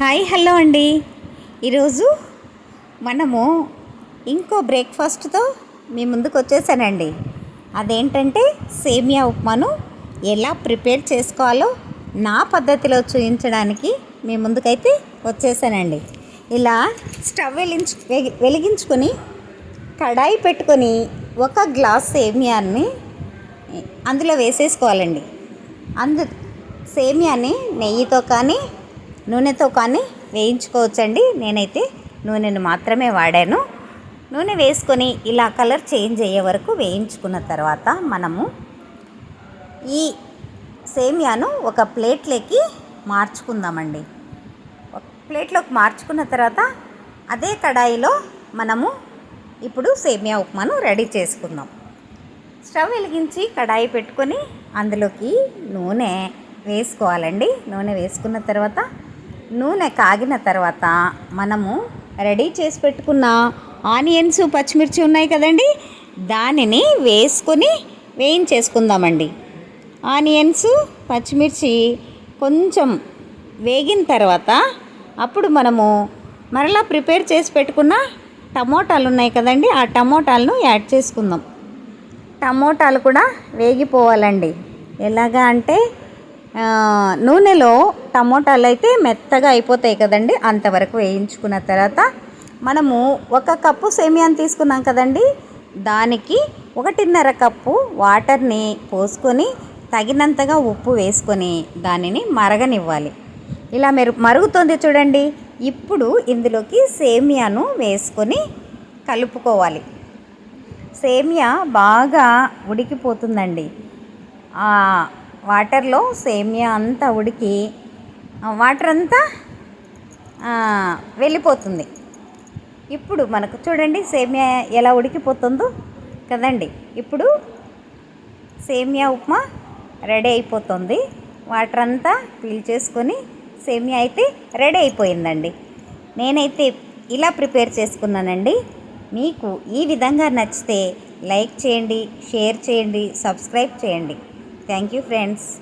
Hi hello అండి. ఈరోజు మనము ఇంకో బ్రేక్ఫాస్ట్తో మీ ముందుకు వచ్చేసానండి. అదేంటంటే సేమియా ఉప్మాను ఎలా ప్రిపేర్ చేసుకోవాలో నా పద్ధతిలో చూపించడానికి మీ ముందుకైతే వచ్చేసానండి. ఇలా స్టవ్ వెలిగించు వెగి- వెలిగించుకొని కడాయి పెట్టుకొని ఒక గ్లాస్ సేమియాని అందులో వేసేసుకోవాలండి. అందు సేమియాని నెయ్యితో కానీ నూనెతో కానీ వేయించుకోవచ్చండి. నేనైతే నూనెను మాత్రమే వాడాను. నూనె వేసుకొని ఇలా కలర్ చేంజ్ అయ్యే వరకు వేయించుకున్న తర్వాత మనము ఈ సేమియాను ఒక ప్లేట్లోకి మార్చుకుందామండి. ఒక ప్లేట్లోకి మార్చుకున్న తర్వాత అదే కడాయిలో మనము ఇప్పుడు సేమియా ఉప్మాను రెడీ చేసుకుందాం. స్టవ్ వెలిగించి కడాయి పెట్టుకొని అందులోకి నూనె వేసుకోవాలండి. నూనె వేసుకున్న తర్వాత నూనె కాగిన తర్వాత మనము రెడీ చేసి పెట్టుకున్న ఆనియన్స్ పచ్చిమిర్చి ఉన్నాయి కదండి? దానిని వేసుకొని వేయించేసుకుందామండి. ఆనియన్స్ పచ్చిమిర్చి కొంచెం వేగిన తర్వాత అప్పుడు మనము మరలా ప్రిపేర్ చేసి పెట్టుకున్న టమోటాలు ఉన్నాయి కదండి? ఆ టమోటాలను యాడ్ చేసుకుందాం. టమోటాలు కూడా వేగిపోవాలండి. ఎలాగా అంటే నూనెలో టమోటాలు అయితే మెత్తగా అయిపోతాయి కదండి అంతవరకు వేయించుకున్న తర్వాత. మనము ఒక కప్పు సేమియాని తీసుకున్నాం కదండి దానికి ఒకటిన్నర కప్పు వాటర్ని పోసుకొని తగినంతగా ఉప్పు వేసుకొని దానిని మరగనివ్వాలి. ఇలా మెరు మరుగుతుంది చూడండి ఇప్పుడు ఇందులోకి సేమియాను వేసుకొని కలుపుకోవాలి. సేమియా బాగా ఉడికిపోతుందండి. వాటర్లో సేమియా అంతా ఉడికి వాటర్ అంతా వెళ్ళిపోతుంది. ఇప్పుడు మనకు చూడండి సేమియా ఎలా ఉడికిపోతుందో కదండి. ఇప్పుడు సేమియా ఉప్మా రెడీ అయిపోతుంది. వాటర్ అంతా పీల్చేసుకొని సేమియా అయితే రెడీ అయిపోయిందండి. నేనైతే ఇలా ప్రిపేర్ చేసుకున్నానండి. మీకు ఈ విధంగా నచ్చితే లైక్ చేయండి షేర్ చేయండి సబ్స్క్రైబ్ చేయండి. Thank you friends.